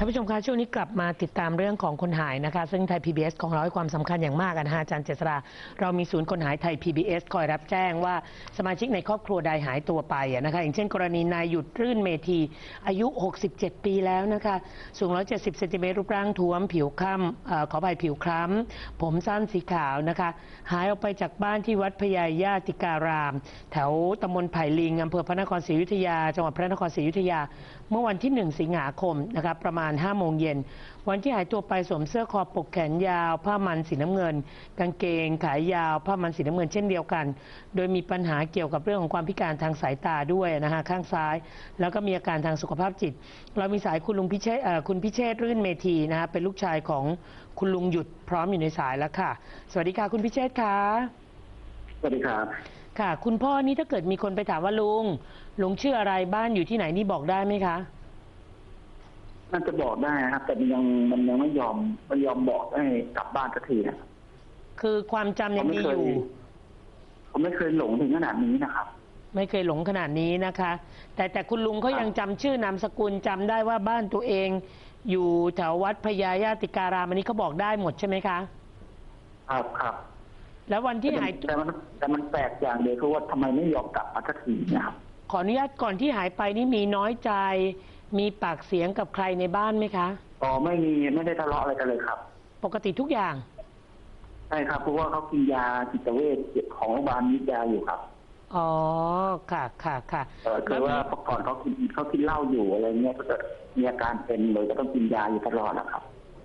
ท่านผู้ชมคะช่วงนี้กลับมาติดตามเรื่องของคนหายนะคะ ซึ่งไทย PBS ของเราให้ความสำคัญอย่างมากอะนะฮะอาจารย์เจษราเรามีศูนย์คนหายไทย PBS คอยรับแจ้งว่าสมาชิกในครอบครัวใดหายตัวไปนะคะอย่างเช่นกรณีนายหยุดรื่นเมธีอายุ 67 ปีแล้วนะคะสูง 170เซนติเมตรรูปร่างท้วม ผิวคล้ำอขออภัยผิวคล้ำ ผมสั้นสีขาวนะคะ หายออกไปจากบ้านที่วัดพญาญาติการาม แถวตำบลไผ่ลิงอำเภอพระนครศรีอยุธยา จังหวัดพระนครศรีอยุธยา เมื่อวันที่ 1 สิงหาคมนะครับประมาณ5โมงเย็น วันที่หายตัวไปสวมเสื้อคอปกแขนยาว ผ้ามันสีน้ำเงิน กางเกงขายาว ผ้ามันสีน้ำเงินเช่นเดียวกัน โดยมีปัญหาเกี่ยวกับเรื่องของความพิการทางสายตาด้วยนะฮะข้างซ้าย แล้วก็มีอาการทางสุขภาพจิต เรามีสายคุณลุงพิเชษเอ่อคุณพิเชษรื่นเมธีนะฮะเป็นลูกชายของคุณลุงหยุดพร้อมอยู่ในสายแล้วค่ะ สวัสดีค่ะคุณพิเชษค่ะสวัสดีครับค่ะ คุณพ่อนี่ถ้าเกิดมีคนไปถามว่าลุงลุงชื่ออะไรบ้านอยู่ที่ไหนนี่บอกได้ไหมคะ น่าจะบอกได้นะครับ แต่มันยังมันยังไม่ยอมมันยอมบอกให้กลับบ้านสักทีนะคือความจำยังดีอยู่ ผมไม่เคยหลงถึงขนาดนี้นะครับ ไม่เคยหลงขนาดนี้นะคะ แต่แต่คุณลุงเขายังจำชื่อนามสกุลจำได้ว่าบ้านตัวเอง อยู่แถววัดพญาญาติการามอันนี้เขาบอกได้หมดใช่ไหมคะ ครับครับแล้ววันที่หายแต่มันแต่มันแปลกอย่างเดียวคือว่าทำไมไม่ยอมกลับมาสักทีนะครับ ขออนุญาตก่อนที่หายไปนี่มีน้อยใจ มีปากเสียงกับใครในบ้านไหมคะ อ๋อไม่มีไม่ได้ทะเลาะอะไรกันเลยครับ ปกติทุกอย่าง ใช่ครับ เพราะว่าเขากินยาจิตเวชของโรงพยาบาลนิยาอยู่ครับ อ๋อ ค่ะค่ะค่ะเออคือว่าเมื่อก่อนเขากินเขากินเหล้าอยู่อะไรเงี้ยก็จะมีอาการเป็นเลยก็ต้องกินยาอยู่ตลอดนะครับ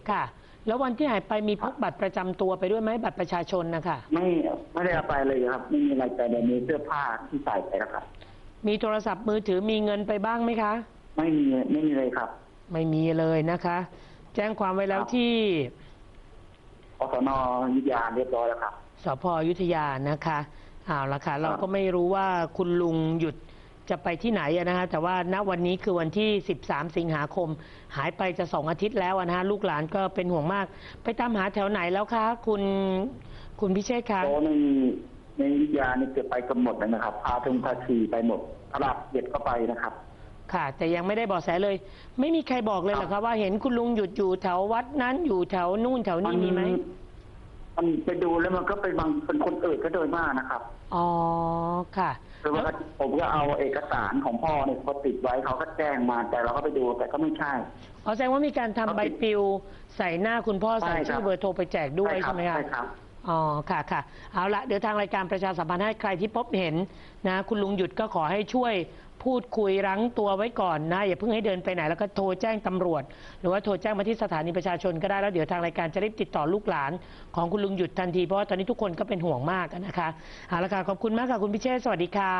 ค่ะ แล้ววันที่หายไปมีพกบัตรประจำตัวไปด้วยไหมบัตรประชาชนนะคะไม่ไม่ได้เอาไปเลยครับ ไม่มีอะไรแต่ในมีเสื้อผ้าที่ใส่ไปแล้วครับ มีโทรศัพท์มือถือมีเงินไปบ้างไหมคะ ไม่มีไม่มีเลยครับไม่มีเลยนะคะ แจ้งความไว้แล้วที่อสนอยุธยาเรียบร้อยแล้วครับ สพอยุธยานะคะเอาละค่ะ เราก็ไม่รู้ว่าคุณลุงหยุดจะไปที่ไหนอะนะคะ แต่ว่าณวันนี้คือวันที่ 13 สิงหาคม หายไปจะสองอาทิตย์แล้วอะนะคะลูกหลานก็เป็นห่วงมาก ไปตามหาแถวไหนแล้วคะ คุณคุณพิเชษคะโตในในอยุธยานี่เกือบไปกันหมดเลยนะครับพาทุงพาชีไปหมดตลาดเด็ดก็ไปนะครับ ค่ะ แต่ยังไม่ได้บอกแสเลย ไม่มีใครบอกเลยเหรอคะว่าเห็นคุณลุงหยุดอยู่แถววัดนั้นอยู่แถวนู่นแถวนี้มีไหมมันไปดูแล้วมันก็เป็นบางเป็นคนอื่นก็โดยมากนะครับอ๋อค่ะคือว่าผมก็เอาเอกสารของพ่อเนี่ยเขาติดไว้เขาก็แจ้งมาแต่เราก็ไปดูแต่ก็ไม่ใช่ อ๋อแสดงว่ามีการทำใบปลิวใส่หน้าคุณพ่อใส่ใช่ครับชื่อเบอร์โทรไปแจกด้วยครัใช่ไหมคะ ใช่ครับ อ๋อ ค่ะค่ะ เอาละเดี๋ยวทางรายการประชาสัมพันธ์ให้ใครที่พบเห็นนะ คุณลุงหยุดก็ขอให้ช่วย พูดคุยรั้งตัวไว้ก่อนนะ อย่าเพิ่งให้เดินไปไหน แล้วก็โทรแจ้งตำรวจ หรือว่าโทรแจ้งมาที่สถานีประชาชนก็ได้แล้วเดี๋ยวทางรายการจะรีบติดต่อลูกหลาน ของคุณลุงหยุดทันทีเพราะว่าตอนนี้ทุกคนก็เป็นห่วงมากนะคะเอาละค่ะขอบคุณมากค่ะคุณพิเชษฐ์สวัสดีค่ะ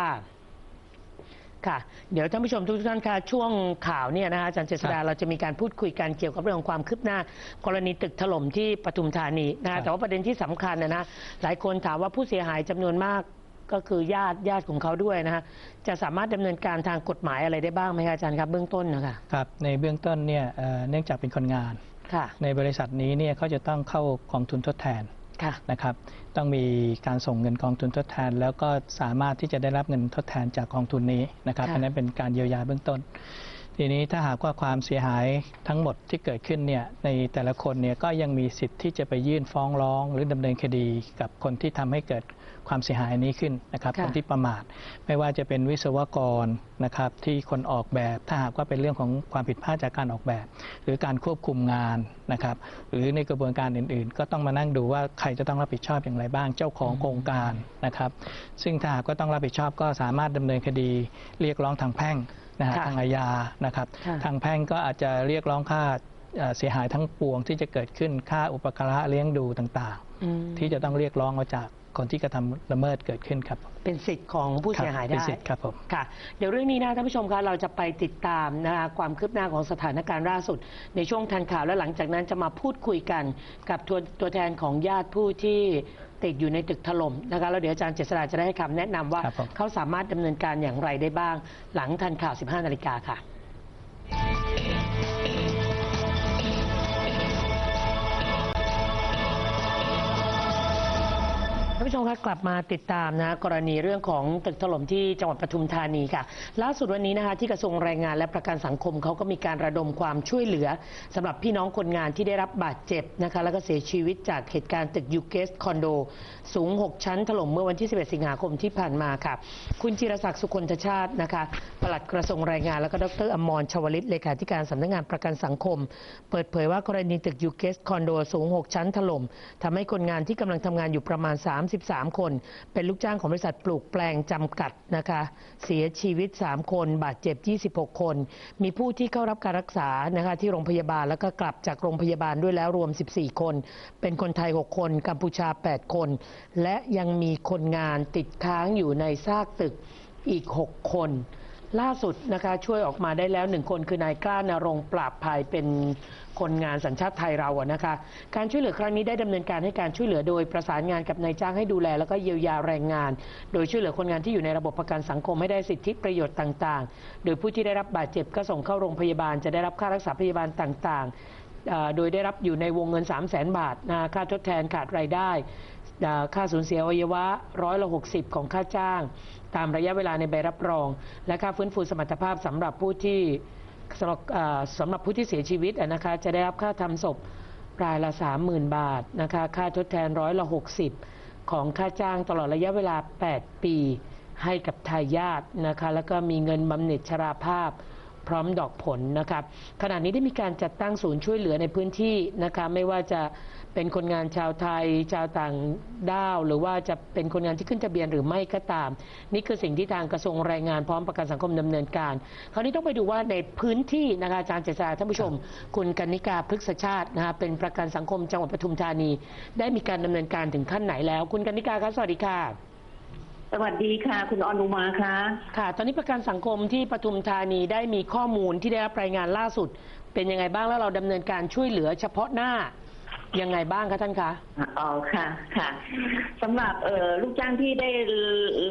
ค่ะเดี๋ยวท่านผู้ชมทุกท่านค่ะช่วงข่าวเนี่ยนะคะอาจารย์เจษดาเราจะมีการพูดคุยกันเกี่ยวกับเรื่องของความคืบหน้า กรณีตึกถล่มที่ปทุมธานีนะครัคะบแต่ว่าประเด็นที่สำคัญนะนะหลายคนถามว่าผู้เสียหายจำนวนมาก ก็คือญาติญาติของเขาด้วยนะคะจะสามารถดำเนินการทางกฎหมายอะไรได้บ้างไหมคะอาจารย์ครับเบื้องต้นนะคะครับในเบื้องต้นเนี่ยเอ่อเนื่องจากเป็นคนงาน ค่ะในบริษัทนี้เนี่ยเขาจะต้องเข้ากองทุนทดแทนค่ะ นะครับ ต้องมีการส่งเงินกองทุนทดแทน แล้วก็สามารถที่จะได้รับเงินทดแทนจากกองทุนนี้นะครับค่ะ อันนั้นเป็นการเยียวยาเบื้องต้น ทีนี้ถ้าหากว่าความเสียหายทั้งหมดที่เกิดขึ้นเนี่ยในแต่ละคนเนี่ยก็ยังมีสิทธิ์ที่จะไปยื่นฟ้องร้อง หรือดำเนินคดีกับคนที่ทำให้เกิดความเสียหายนี้ขึ้นนะครับค่ะคนที่ประมาท ไม่ว่าจะเป็นวิศวกรนะครับที่คนออกแบบ ถ้าหากว่าเป็นเรื่องของความผิดพลาดจากการออกแบบ หรือการควบคุมงานนะครับหรือในกระบวนการอื่น ๆ ก็ต้องมานั่งดูว่าใครจะต้องรับผิดชอบอย่างไรบ้างเจ้าของโครงการนะครับ ซึ่งถ้าหากว่าต้องรับผิดชอบก็สามารถดำเนินคดีเรียกร้องทางแพ่ง นะฮะค่ะทางอาญานะครับค่ะ ทางแพ่งก็อาจจะเรียกร้องค่าเอ่อเสียหายทั้งปวงที่จะเกิดขึ้นค่าอุปการะเลี้ยงดูต่างอืม ๆ ที่จะต้องเรียกร้องมาจาก คนที่กระทำละเมิดเกิดขึ้นครับ เป็นสิทธิ์ของผู้เสียหายครับเป็นได้สิทธิ์ครับผมค่ะเดี๋ยวเรื่องนี้นะท่านผู้ชมคะเราจะไปติดตามนะคะความคืบหน้าของสถานการณ์ล่าสุด ในช่วงทันข่าวและหลังจากนั้นจะมาพูดคุยกันกับตัวตัวแทนของญาติผู้ที่ติดอยู่ในตึกถล่มนะคะแล้วเดี๋ยวอาจารย์เจษฎาจะได้ให้คำแนะนำว่าครับผมเขาสามารถดำเนินการอย่างไรได้บ้าง หลังทันข่าว 15 นาฬิกาค่ะานผู้ชมคะกลับมาติดตามนะกรณีเรื่องของตึกถล่มที่จังหวัดปทุมธานีค่ะ ล่าสุดวันนี้นะคะที่กระทรวงแรงงานและประกันสังคมเขาก็มีการระดมความช่วยเหลือสำหรับพี่น้องคนงานที่ได้รับบาดเจ็บนะคะแล้วก็เสียชีวิตจากเหตุการณ์ตึกยูเกสคอนโด สูง 6 ชั้นถล่มเมื่อวันที่ 11 สิงหาคมที่ผ่านมาค่ะ คุณจิรศักดิ์สุคนทชาตินะคะปลัดกระทรวงแรงงานแล้วก็ดรอมรชวลิตเลขาธิการสำนักงานประกันสังคม เปิดเผยว่ากรณีตึกยูเกสคอนโดสูง 6 ชั้นถล่มทำให้คนงานที่กำลังทำงานอยู่ประมาณ33 คน เป็นลูกจ้างของบริษัทปลูกแปลงจำกัดนะคะ เสียชีวิต 3 คน บาดเจ็บ 26 คน มีผู้ที่เข้ารับการรักษานะคะที่โรงพยาบาลแล้วก็กลับจากโรงพยาบาลด้วยแล้วรวม 14 คน เป็นคนไทย 6 คน กัมพูชา 8 คน และยังมีคนงานติดค้างอยู่ในซากตึกอีก 6 คน ล่าสุดนะคะช่วยออกมาได้แล้วหนึ่งคนคือนายกล้านรงค์ปราบภัยเป็นคนงานสัญชาติไทยเราอะนะคะ การช่วยเหลือครั้งนี้ได้ดำเนินการให้การช่วยเหลือโดยประสานงานกับนายจ้างให้ดูแล แล้วก็เยียวยาแรงงาน โดยช่วยเหลือคนงานที่อยู่ในระบบประกันสังคมให้ได้สิทธิประโยชน์ต่าง ๆ โดยผู้ที่ได้รับบาดเจ็บก็ส่งเข้าโรงพยาบาลจะได้รับค่ารักษาพยาบาลต่าง ๆ โดยได้รับอยู่ในวงเงิน 3 0 0แสนบาทนะค่าทดแทนขาดรายได้ ค่าสูญเสียอวัยวะร้อยละ60 ของค่าจ้าง ตามระยะเวลาในใบรับรอง และค่าฟื้นฟูสมรรถภาพสำหรับผู้ที่สำหรับสำหรับผู้ที่เสียชีวิตนะคะจะได้รับค่าทำศพรายละ 30,000 บาทนะคะค่าทดแทนร้อยละ60 ของค่าจ้างตลอดระยะเวลา 8 ปี ให้กับทายาทนะคะแล้วก็มีเงินบำเหน็จชราภาพพร้อมดอกผลนะครับขณะนี้ได้มีการจัดตั้งศูนย์ช่วยเหลือในพื้นที่นะคะไม่ว่าจะ เป็นคนงานชาวไทย ชาวต่างด้าว หรือว่าจะเป็นคนงานที่ขึ้นทะเบียนหรือไม่ก็ตาม นี่คือสิ่งที่ทางกระทรวงแรงงานพร้อมประกันสังคมดำเนินการ คราวนี้ต้องไปดูว่าในพื้นที่นะคะอาจารย์เจษฎาท่านผู้ชม คุณกนิกาพฤกษชาตินะคะเป็นประกันสังคมจังหวัดปทุมธานี ได้มีการดำเนินการถึงขั้นไหนแล้ว คุณกนิกาครับสวัสดีค่ะสวัสดีค่ะ คุณอนุมาค่ะค่ะ ตอนนี้ประกันสังคมที่ปทุมธานีได้มีข้อมูลที่ได้รับรายงานล่าสุด เป็นยังไงบ้างแล้วเราดำเนินการช่วยเหลือเฉพาะหน้า ยังไงบ้างคะท่านคะ อ๋อค่ะค่ะสำหรับเอ่อลูกจ้างที่ได้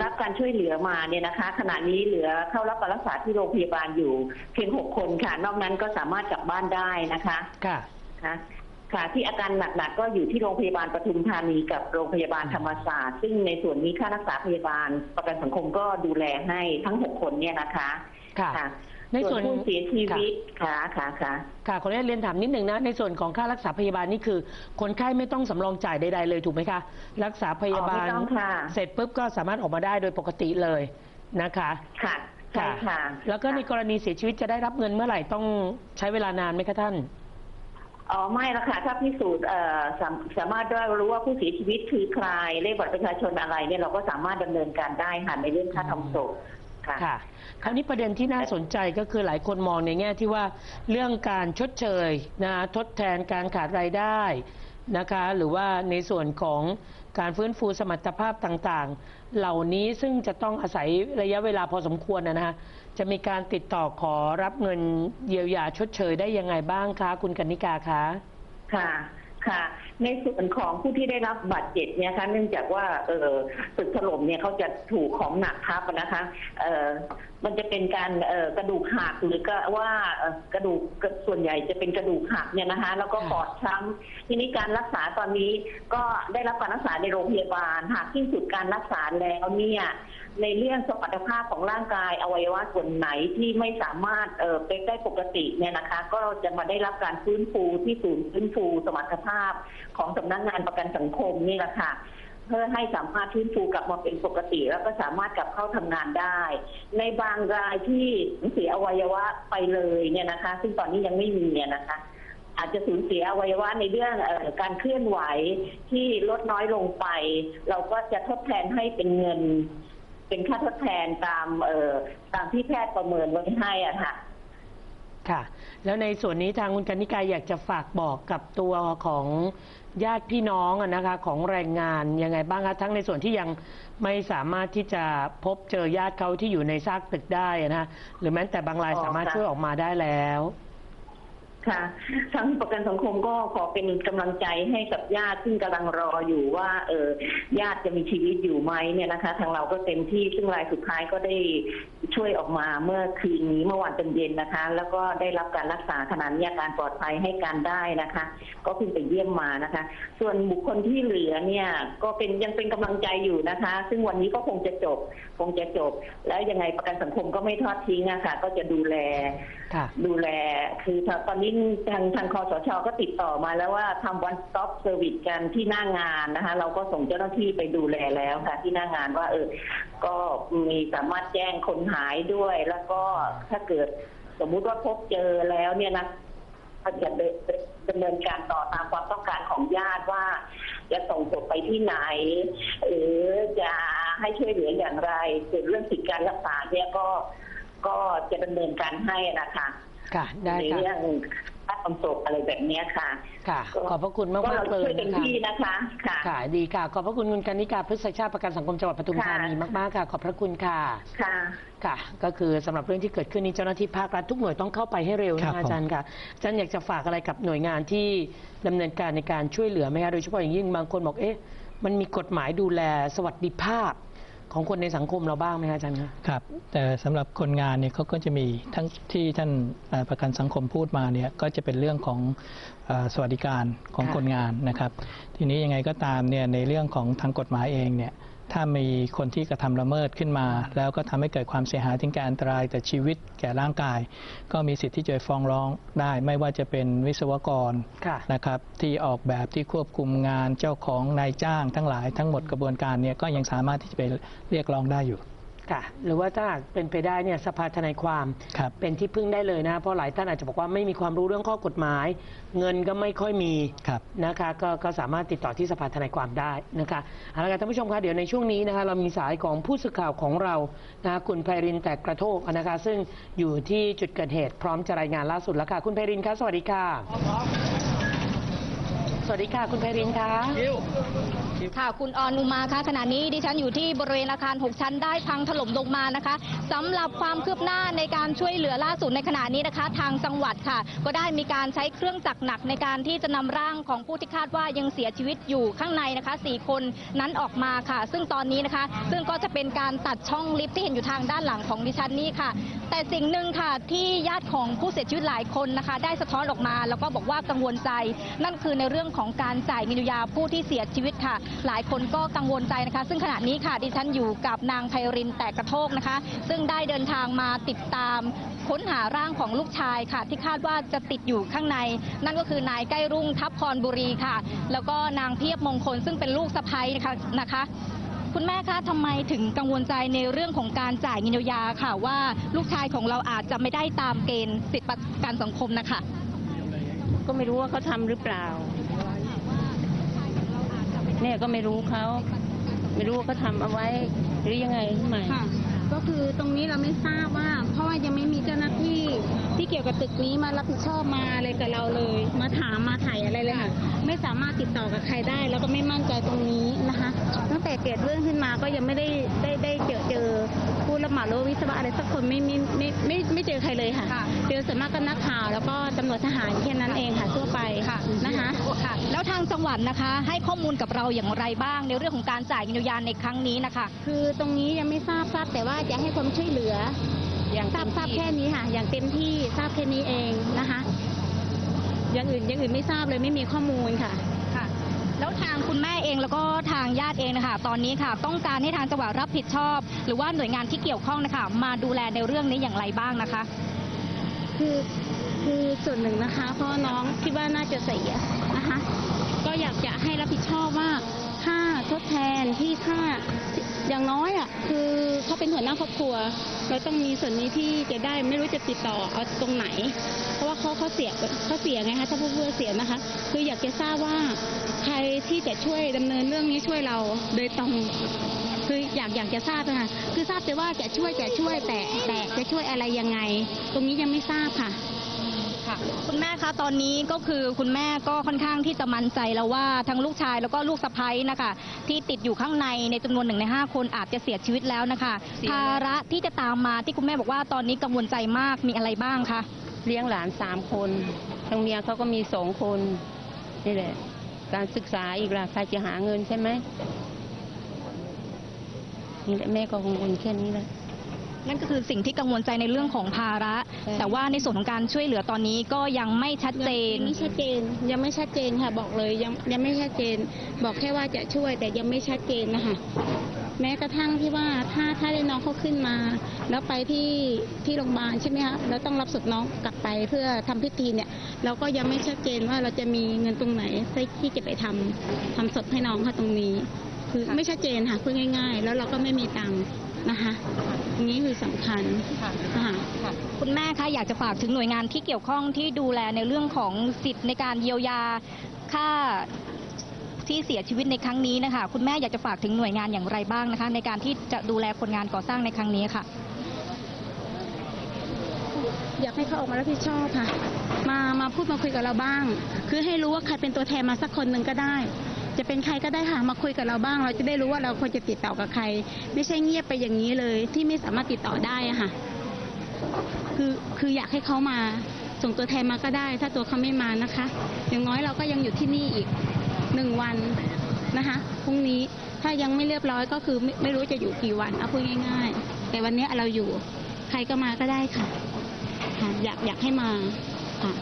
รับการช่วยเหลือมาเนี่ยนะคะ ขณะนี้เหลือเข้ารับการรักษาที่โรงพยาบาลอยู่เพียงหกคนค่ะ นอกนั้นก็สามารถกลับบ้านได้นะคะค่ะค่ะค่ะที่อาการหนักๆก็อยู่ที่โรงพยาบาลปทุมธานีกับโรงพยาบาลธรรมศาสตร์ ซึ่งในส่วนนี้ค่ารักษาพยาบาลประกันสังคมก็ดูแลให้ทั้งหกคนเนี่ยนะคะค่ะค่ะ ในส่วนผู้เสียชีวิตค่ะค่ะค่ะค่ะขออนุญาตเรียนถามนิดหนึ่งนะ ในส่วนของค่ารักษาพยาบาลนี่คือ คนไข้ไม่ต้องสำรองจ่ายใดๆเลยถูกไหมคะรักษาพยาบาลอ๋อไม่ต้องค่ะเสร็จปุ๊บก็สามารถออกมาได้โดยปกติเลยนะคะค่ะใช่ค่ะ แล้วก็ในกรณีเสียชีวิตจะได้รับเงินเมื่อไหร่ต้องใช้เวลานานไหมคะท่านอ๋อไม่ละค่ะถ้าพิสูจน์เอ่อสามสามารถได้รู้ว่าผู้เสียชีวิตคือใครเลขบัตรประชาชนอะไรเนี่ยเราก็สามารถดำเนินการได้ค่ะในเรื่องค่าทำศพ ค่ะ ค่ะ คราวนี้ประเด็นที่น่าสนใจก็คือหลายคนมองในแง่ที่ว่าเรื่องการชดเชยนะทดแทนการขาดรายได้นะคะ หรือว่าในส่วนของการฟื้นฟูสมรรถภาพต่างๆ เหล่านี้ซึ่งจะต้องอาศัยระยะเวลาพอสมควรนะนะจะมีการติดต่อขอรับเงินเยียวยาชดเชยได้ยังไงบ้างคะ คุณกนิกาคะ ค่ะ ค่ะ ในส่วนของผู้ที่ได้รับบาดเจ็บเนี่ยคะเนื่องจากว่าเออตึกถล่มเนี่ยเขาจะถูกของหนักทับนะคะเออมันจะเป็นการเออกระดูกหักหรือก็ว่ากระดูกส่วนใหญ่จะเป็นกระดูกหักเนี่ยนะคะ แล้วก็ปอดช้ำทีนี้การรักษาตอนนี้ก็ได้รับการรักษาในโรงพยาบาลหากสิ้นสุดการรักษาแล้วเนี่ย ในเรื่องสมรรถภาพของร่างกายอวัยวะส่วนไหนที่ไม่สามารถเออเป็นได้ปกติเนี่ยนะคะ ก็จะมาได้รับการฟื้นฟูที่ศูนย์ฟื้นฟูสมรรถภาพของสำนักงานประกันสังคมนี่แหละค่ะเพื่อให้สามารถฟื้นฟูกลับมาเป็นปกติ แล้วก็สามารถกลับเข้าทำงานได้ ในบางรายที่เสียอวัยวะไปเลยเนี่ยนะคะ ซึ่งตอนนี้ยังไม่มีเนี่ยนะคะ อาจจะสูญเสียอวัยวะในเรื่องออการเคลื่อนไหวที่ลดน้อยลงไป เราก็จะทดแทนให้เป็นเงิน เป็นค่าทดแทนตามเอ่อตามที่แพทย์ประเมินไว้ให้อะค่ะ ค่ะ แล้วในส่วนนี้ทางคุณกนิกาอยากจะฝากบอกกับตัวของญาติพี่น้องอะนะคะของแรงงานยังไงบ้างคะทั้งในส่วนที่ยังไม่สามารถที่จะพบเจอญาติเขาที่อยู่ในซากตึกได้อะนะหรือแม้แต่บางรายสามารถช่วยออกมาได้แล้ว ค่ะทางประกันสังคมก็ขอเป็นกำลังใจให้กับญาติซึ่งกำลังรออยู่ว่า เออญาติจะมีชีวิตอยู่ไหมเนี่ยนะคะ ทางเราก็เต็มที่ซึ่งรายสุดท้ายก็ได้ช่วยออกมาเมื่อคืนนี้เมื่อวานตอนเย็นนะคะ แล้วก็ได้รับการรักษาขณะนี้อาการปลอดภัยให้การได้นะคะ ก็เพิ่งไปเยี่ยมมานะคะ ส่วนบุคคลที่เหลือเนี่ยก็เป็นยังเป็นกำลังใจอยู่นะคะ ซึ่งวันนี้ก็คงจะจบคงจะจบ แล้วยังไงประกันสังคมก็ไม่ทอดทิ้งอะค่ะก็จะดูแล ดูแลคือตอนนี้ทางทางคอสชก็ติดต่อมาแล้วว่าทำ one stop service กันที่หน้างานนะคะ เราก็ส่งเจ้าหน้าที่ไปดูแลแล้วค่ะ ที่หน้างานว่าเออ ก็มีสามารถแจ้งคนหายด้วย แล้วก็ถ้าเกิดสมมุติว่าพบเจอแล้วเนี่ยนะก็จะดดำเนินการต่อตามความต้องการของญาติว่า จะส่งศพไปที่ไหน หรือจะให้ช่วยเหลืออย่างไรส่วนเรื่องสิทธิการรักษาเนี่ยก็ ก็จะดำเนินการให้นะคะค่ะได้ในค่ะ เรื่องค่าทำศพอะไรแบบเนี้ยค่ะ ค่ะขอบพระคุณมากก็มากเราเลยช่วยเต็มนะคะ ที่นะคะ ค่ะ ค่ะ ดีค่ะ ขอบพระคุณคุณกนิกาพฤกษชาติประกันสังคมจังหวัดปทุมค่ะธานีมาก ๆ ค่ะ ขอบพระคุณค่ะ ค่ะ ค่ะ ก็คือสำหรับเรื่องที่เกิดขึ้นนี้เจ้าหน้าที่ภาครัฐทุกหน่วยต้องเข้าไปให้เร็วครันะบคะอาจารย์ค่ะ อาจารย์อยากจะฝากอะไรกับหน่วยงานที่ดำเนินการในการช่วยเหลือไหมคะ โดยเฉพาะอย่างยิ่งบางคนบอก เอ๊ะ มันมีกฎหมายดูแลสวัสดิภาพ ของคนในสังคมเราบ้างไหมคะอาจารย์คะครับ แต่สำหรับคนงานเนี่ยเขาก็จะมีทั้งที่ท่านเอ่อประกันสังคมพูดมาเนี่ยก็จะเป็นเรื่องของเอ่อสวัสดิการของค่ะคนงานนะครับ ทีนี้ยังไงก็ตามเนี่ยในเรื่องของทางกฎหมายเองเนี่ย ถ้ามีคนที่กระทำละเมิดขึ้นมา แล้วก็ทำให้เกิดความเสียหายถึงแก่อันตรายแต่ชีวิตแก่ร่างกาย ก็มีสิทธิ์ที่จะฟ้องร้องได้ ไม่ว่าจะเป็นวิศวกรค่ะนะครับที่ออกแบบที่ควบคุมงานเจ้าของนายจ้างทั้งหลายทั้งหมดกระบวนการเนี่ยก็ยังสามารถที่จะไปเรียกร้องได้อยู่ ค่ะ หรือว่าถ้าหากเป็นไปได้เนี่ยสภาทนายความ ครับ เป็นที่พึ่งได้เลยนะ เพราะหลายท่านอาจจะบอกว่าไม่มีความรู้เรื่องข้อกฎหมาย เงินก็ไม่ค่อยมีครับ นะคะก็ก็สามารถติดต่อที่สภาทนายความได้นะคะเอาละค่ะท่านผู้ชมคะเดี๋ยวในช่วงนี้นะคะเรามีสายของผู้สื่อข่าวของเรานะคะคุณไพรินแตกกระโทกนะคะซึ่งอยู่ที่จุดเกิดเหตุพร้อมจะรายงานล่าสุดแล้วค่ะคุณไพรินคะสวัสดีค่ะ สวัสดีค่ะ คุณไพรินคะค่ะ คุณออนุมาคะขณะนี้ดิฉันอยู่ที่บริเวณอาคาร 6 ชั้นได้พังถล่มลงมานะคะสำหรับความคืบหน้าในการช่วยเหลือล่าสุดในขณะนี้นะคะ ทางจังหวัดค่ะ ก็ได้มีการใช้เครื่องจักรหนักในการที่จะนำร่างของผู้ที่คาดว่ายังเสียชีวิตอยู่ข้างในนะคะ 4 คนนั้นออกมาค่ะ ซึ่งตอนนี้นะคะ ซึ่งก็จะเป็นการตัดช่องลิฟต์ที่เห็นอยู่ทางด้านหลังของดิฉันนี่ค่ะ แต่สิ่งหนึ่งค่ะที่ญาติของผู้เสียชีวิตหลายคนนะคะได้สะท้อนออกมาแล้วก็บอกว่ากังวลใจ นั่นคือในเรื่องของการจ่ายเงินเยียวยาผู้ที่เสียชีวิตค่ะ หลายคนก็กังวลใจนะคะ ซึ่งขณะนี้ค่ะดิฉันอยู่กับนางไพรินแตกกระโทกนะคะ ซึ่งได้เดินทางมาติดตามค้นหาร่างของลูกชายค่ะ ที่คาดว่าจะติดอยู่ข้างใน นั่นก็คือนายใกล้รุ่งทัพพรบุรีค่ะ แล้วก็นางเพียบมงคลซึ่งเป็นลูกสะใภ้นะคะนะคะ คุณแม่คะทำไมถึงกังวลใจในเรื่องของการจ่ายเงินเยียวยาค่ะ ว่าลูกชายของเราอาจจะไม่ได้ตามเกณฑ์สิทธิประกันสังคมนะคะ ก็ไม่รู้ว่าเขาทำหรือเปล่าแม่ก็ไม่รู้เขา ไม่รู้ว่าเขาทำเอาไว้หรือยังไงทำไมค่ะ ก็คือตรงนี้เราไม่ทราบว่า เพราะว่ายังไม่มีเจ้าหน้าที่ที่เกี่ยวกับตึกนี้มารับผิดชอบมาอะไรกับเราเลย มาถามมาถ่ายอะไรเลยค่ะไม่สามารถติดต่อกับใครได้ แล้วก็ไม่มั่นใจตรงนี้นะคะ ตั้งแต่เกิดเรื่องขึ้นมาก็ยังไม่ได้ได้ได้เจอเจอ ผู้รับเหมาหรือว่าวิศวะอะไรสักคนไม่ไม่ไม่ไม่ไม่เจอใครเลยค่ะค่ะเจอส่วนมากก็นักข่าวแล้วก็ตำรวจทหารแค่นั้นเองค่ะทั่วไปค่ะนะคะค่ะแล้วทางจังหวัดนะคะ ให้ข้อมูลกับเราอย่างไรบ้างในเรื่องของการจ่ายเงินเยียวยาในครั้งนี้นะคะ คือตรงนี้ยังไม่ทราบทราบแต่ว่าจะให้ความช่วยเหลืออย่างทราบทราบแค่นี้ค่ะ อย่างเต็มที่ทราบแค่นี้เองนะคะ อย่างอื่นอย่างอื่นไม่ทราบเลยไม่มีข้อมูลค่ะค่ะ แล้วทางคุณแม่เองแล้วก็ทางญาติเองนะคะตอนนี้ค่ะ ต้องการให้ทางจังหวัดรับผิดชอบ หรือว่าหน่วยงานที่เกี่ยวข้องนะคะมาดูแลในเรื่องนี้อย่างไรบ้างนะคะ คือคือส่วนหนึ่งนะคะ เพราะว่อน้องคิดว่าน่าจะเสียนะคะ ก็อยากจะให้รับผิดชอบว่า ทดแทนที่ค่าอย่างน้อยอะคือเขาเป็นหัวหน้าครอบครัว เราต้องมีส่วนนี้ที่จะได้ไม่รู้จะติดต่อเอาตรงไหน เพราะว่าเขาเขาเสียเขาเสียไงคะถ้าผู้เพื่อเสียนะคะ คืออยากจะทราบว่าใครที่จะช่วยดำเนินเรื่องนี้ช่วยเราโดยตรงคืออยากอยากจะทราบนะคะคือทราบแต่ว่าจะช่วยจะช่วยแต่แต่จะช่วยอะไรยังไง ตรงนี้ยังไม่ทราบค่ะ คุณแม่คะตอนนี้ก็คือคุณแม่ก็ค่อนข้างที่จะมั่นใจแล้วว่าทั้งลูกชายแล้วก็ลูกสะใภ้นะคะที่ติดอยู่ข้างในในจำนวนหนึ่งในห้าคนอาจจะเสียชีวิตแล้วนะคะภาระที่จะตามมาที่คุณแม่บอกว่าตอนนี้กังวลใจมากมีอะไรบ้างคะเลี้ยงหลานสามคนทางเมียเขาก็มีสองคนนี่แหละ การศึกษาอีกล่ะใครจะหาเงินใช่ไหมนี่แหละแม่ก็กังวลแค่นี้แหละ นั่นก็คือสิ่งที่กังวลใจในเรื่องของภาระใช่แต่ว่าในส่วนของการช่วยเหลือตอนนี้ก็ยังไม่ชัดเจนยังไม่ชัดเจน ยังไม่ชัดเจนค่ะ บอกเลยยังยังไม่ชัดเจน บอกแค่ว่าจะช่วยแต่ยังไม่ชัดเจนนะคะแม้กระทั่งที่ว่าถ้าถ้าได้น้องเขาขึ้นมา แล้วไปที่ที่โรงพยาบาลใช่ไหมคะแล้วต้องรับศพน้องกลับไปเพื่อทำพิธีเนี่ย เราก็ยังไม่ชัดเจนว่าเราจะมีเงินตรงไหนที่จะไปทำทำศพให้น้องค่ะตรงนี้ คือไม่ชัดเจนค่ะพูดง่าย ๆ แล้วเราก็ไม่มีตังค์นะคะตรงนี้คือสำคัญค่ะคุณแม่คะอยากจะฝากถึงหน่วยงานที่เกี่ยวข้องที่ดูแลในเรื่องของสิทธิ์ในการเยียวยาค่าที่เสียชีวิตในครั้งนี้นะคะ คุณแม่อยากจะฝากถึงหน่วยงานอย่างไรบ้างนะคะ ในการที่จะดูแลคนงานก่อสร้างในครั้งนี้ค่ะ อยากให้เขาออกมารับผิดชอบค่ะ มามาพูดมาคุยกับเราบ้าง คือให้รู้ว่าใครเป็นตัวแทนมาสักคนหนึ่งก็ได้ จะเป็นใครก็ได้ค่ะมาคุยกับเราบ้าง เราจะได้รู้ว่าเราควรจะติดต่อกับใคร ไม่ใช่เงียบไปอย่างนี้เลย ที่ไม่สามารถติดต่อได้ค่ะ คือคืออยากให้เขามาส่งตัวแทนมาก็ได้ ถ้าตัวเขาไม่มานะคะ อย่างน้อยเราก็ยังอยู่ที่นี่อีกหนึ่งวันนะคะพรุ่งนี้ถ้ายังไม่เรียบร้อยก็คือไม่ไม่รู้จะอยู่กี่วันเอาพูดง่าย ๆ แต่วันนี้เราอยู่ใครก็มาก็ได้ค่ะ อยากอยากให้มาค่ะ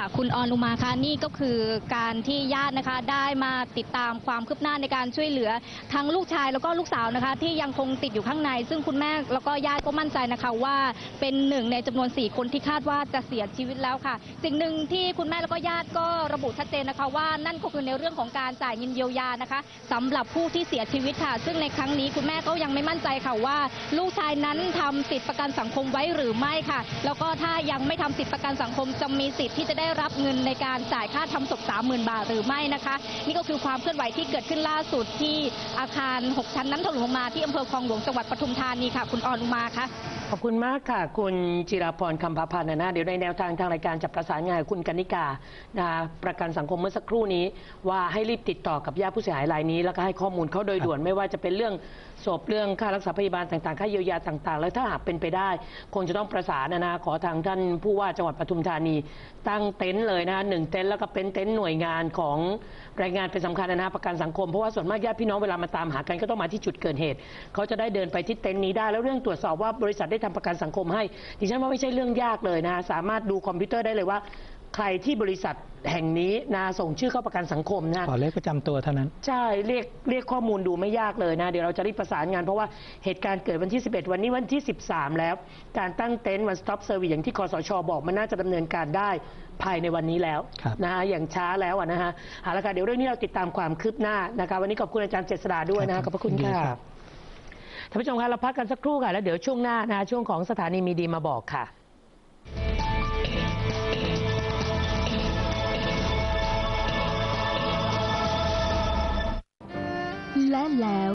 ค่ะ คุณออนุมาคะนี่ก็คือการที่ญาตินะคะได้มาติดตามความคืบหน้าในการช่วยเหลือทั้งลูกชายแล้วก็ลูกสาวนะคะ ที่ยังคงติดอยู่ข้างใน ซึ่งคุณแม่แล้วก็ญาติก็มั่นใจนะคะว่าเป็นหนึ่งในจำนวน 4 คนที่คาดว่าจะเสียชีวิตแล้วค่ะ สิ่งหนึ่งที่คุณแม่แล้วก็ญาติก็ระบุชัดเจนนะคะว่านั่นก็คือในเรื่องของการจ่ายเงินเยียวยานะคะสำหรับผู้ที่เสียชีวิตค่ะ ซึ่งในครั้งนี้คุณแม่ก็ยังไม่มั่นใจค่ะว่า ลูกชายนั้นทำสิทธิประกันสังคมไว้หรือไม่ค่ะ แล้วก็ถ้ายังไม่ทำสิทธิประกันสังคมจะมีสิทธิ์ที่จะได้รับเงินในการจ่ายค่าทำศพ30,000บาทหรือไม่นะคะ นี่ก็คือความเคลื่อนไหวที่เกิดขึ้นล่าสุดที่อาคาร 6 ชั้นนั้นถล่มลงมาที่อำเภอคลองหลวงจังหวัดปทุมธานีค่ะ คุณออนุมาค่ะ ขอบคุณมากค่ะ คุณจิราพรคำพาพันธ์นะนะเดี๋ยวในแนวทางทางรายการจะประสานงานกับคุณกนิกานะคะประกันสังคมเมื่อสักครู่นี้ ว่าให้รีบติดต่อกับญาติผู้เสียหายรายนี้ แล้วก็ให้ข้อมูลเขาโดยด่วนไม่ว่าจะเป็นเรื่องศพเรื่องค่ารักษาพยาบาลต่างๆ ค่าเยียวยาต่างๆ แล้วถ้าหากเป็นไปได้ คงจะต้องประสานนะนะขอทางท่านผู้ว่าจังหวัดปทุมธานี ตั้งเต็นท์เลยนะหนึ่งเต็นท์แล้วก็เป็นเต็นท์หน่วยงานของรายงานเป็นสำคัญนะนะประกันสังคมเพราะว่าส่วนมากญาติพี่น้องเวลามาตามหากันก็ต้องมาที่จุดเกิดเหตุเขาจะได้เดินไปที่เต็นท์นี้ได้แล้วเรื่องตรวจสอบว่าบริษัทได้ทำประกันสังคมให้ดิฉันว่าไม่ใช่เรื่องยากเลยนะสามารถดูคอมพิวเตอร์ได้เลยว่า ใครที่บริษัทแห่งนี้นะส่งชื่อเข้าประกันสังคมนะขอเลขประจำตัวเท่านั้น ใช่เรียกเรียกข้อมูลดูไม่ยากเลยนะ เดี๋ยวเราจะรีบประสานงานเพราะว่าเหตุการณ์เกิดวันที่ 11 วันนี้วันที่ 13 แล้ว การตั้งเต็นท์วัน stop service อย่างที่คอสชบอกมันน่าจะดำเนินการได้ภายในวันนี้แล้วครับนะฮะอย่างช้าแล้วอะนะฮะเอาละค่ะเดี๋ยวเรื่องนี้เราติดตามความคืบหน้านะคะวันนี้ขอบคุณอาจารย์เจษฎาด้วยนะฮะขอบพระคุณยินดีค่ะครับ ท่านผู้ชมคะเราพักกันสักครู่ค่ะ แล้วเดี๋ยวช่วงหน้านะช่วงของสถานีมีดีมาบอกค่ะและแล้ว